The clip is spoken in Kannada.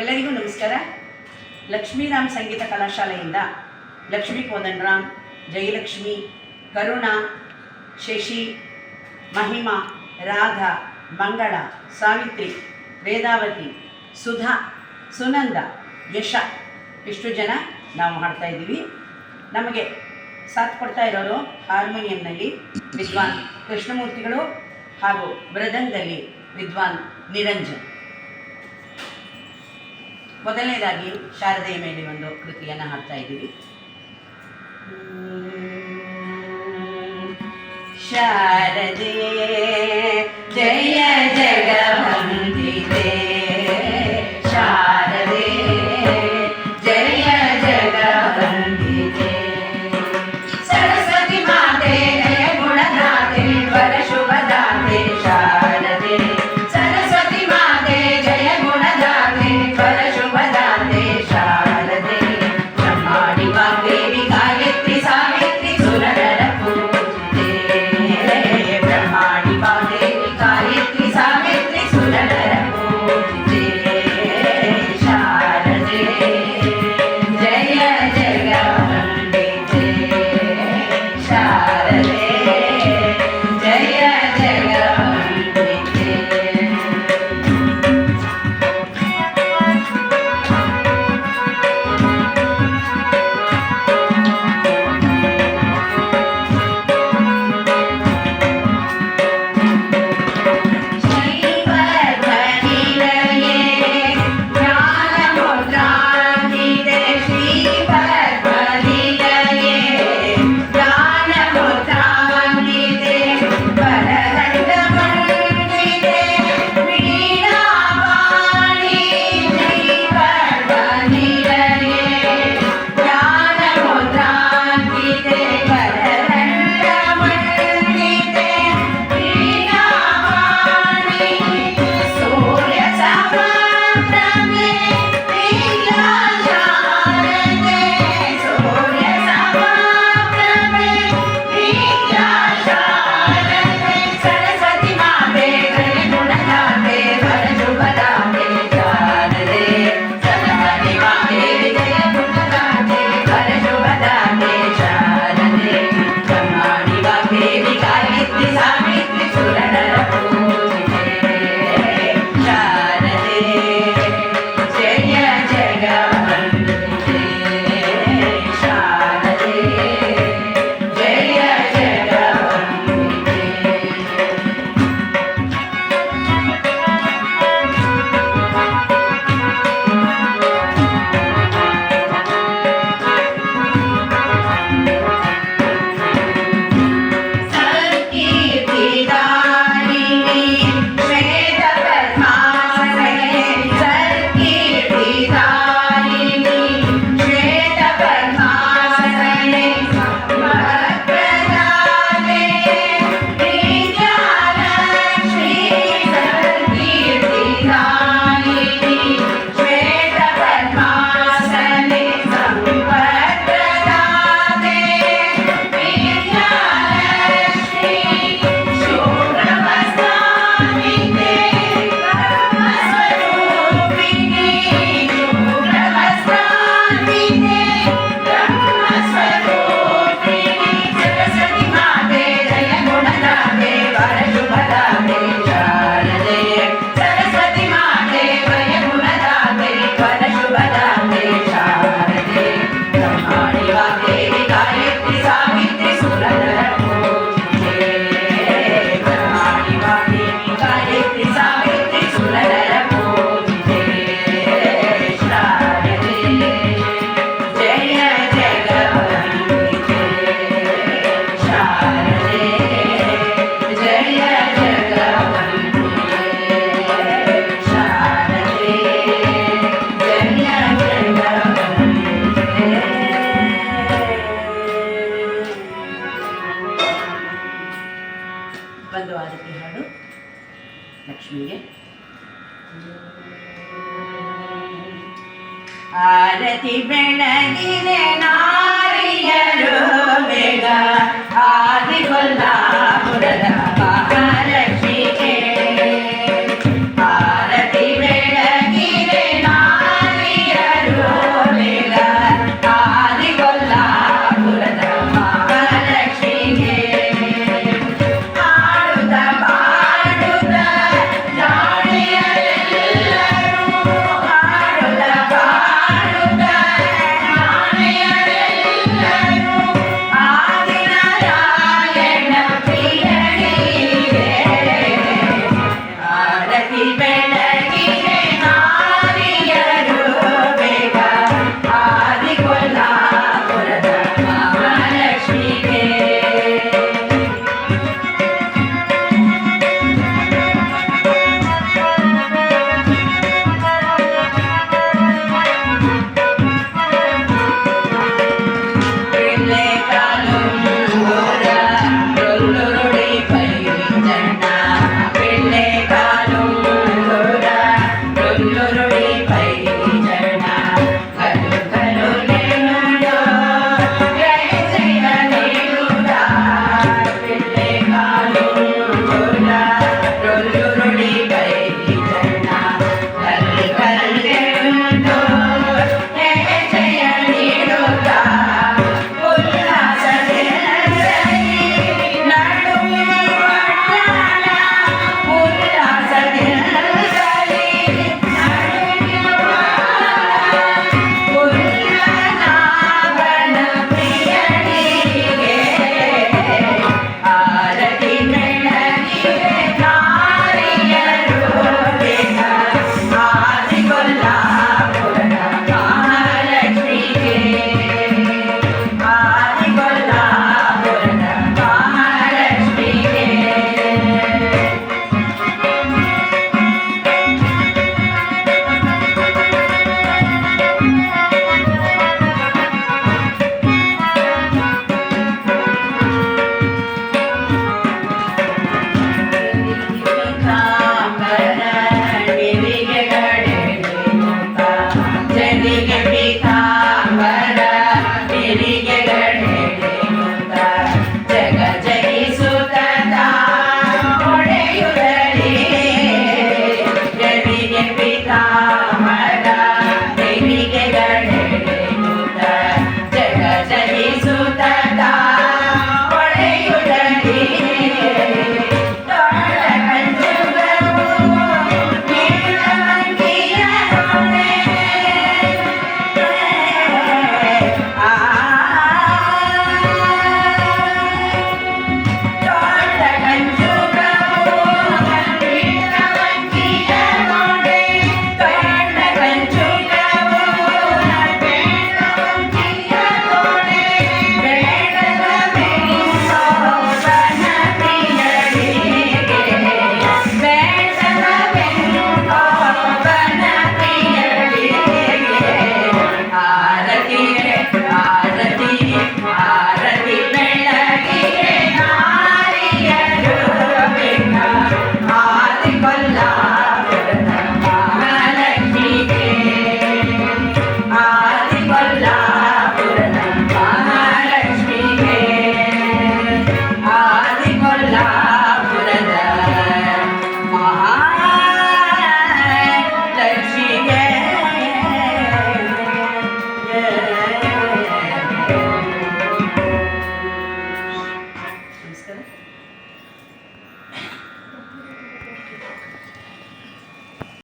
ಎಲ್ಲರಿಗೂ ನಮಸ್ಕಾರ. ಲಕ್ಷ್ಮೀರಾಮ್ ಸಂಗೀತ ಕಲಾಶಾಲೆಯಿಂದ ಲಕ್ಷ್ಮೀ ಕೋದಂಡರಾಮ್ ಜಯಲಕ್ಷ್ಮಿ, ಕರುಣ, ಶಶಿ, ಮಹಿಮಾ, ರಾಧ, ಮಂಗಳ, ಸಾವಿತ್ರಿ, ವೇದಾವತಿ, ಸುಧಾ, ಸುನಂದ, ಯಶ ಇಷ್ಟು ಜನ ನಾವು ಹಾಡ್ತಾ ಇದ್ದೀವಿ. ನಮಗೆ ಸಾಥ್ ಕೊಡ್ತಾ ಇರೋರು ಹಾರ್ಮೋನಿಯಂನಲ್ಲಿ ವಿದ್ವಾನ್ ಕೃಷ್ಣಮೂರ್ತಿಗಳು ಹಾಗೂ ಮೃದಂಗದಲ್ಲಿ ವಿದ್ವಾನ್ ನಿರಂಜನ್. ಮೊದಲನೇದಾಗಿ ಶಾರದೆಯ ಮೇಲೆ ಒಂದು ಕೃತಿಯನ್ನು ಹಾಡ್ತಾ ಇದ್ದೀವಿ. ಶಾರದೆ ಆರತಿ ಬೆಳಗಿನ ನಾರಿಯರು ಬೇಗ ಆದಿ Resuta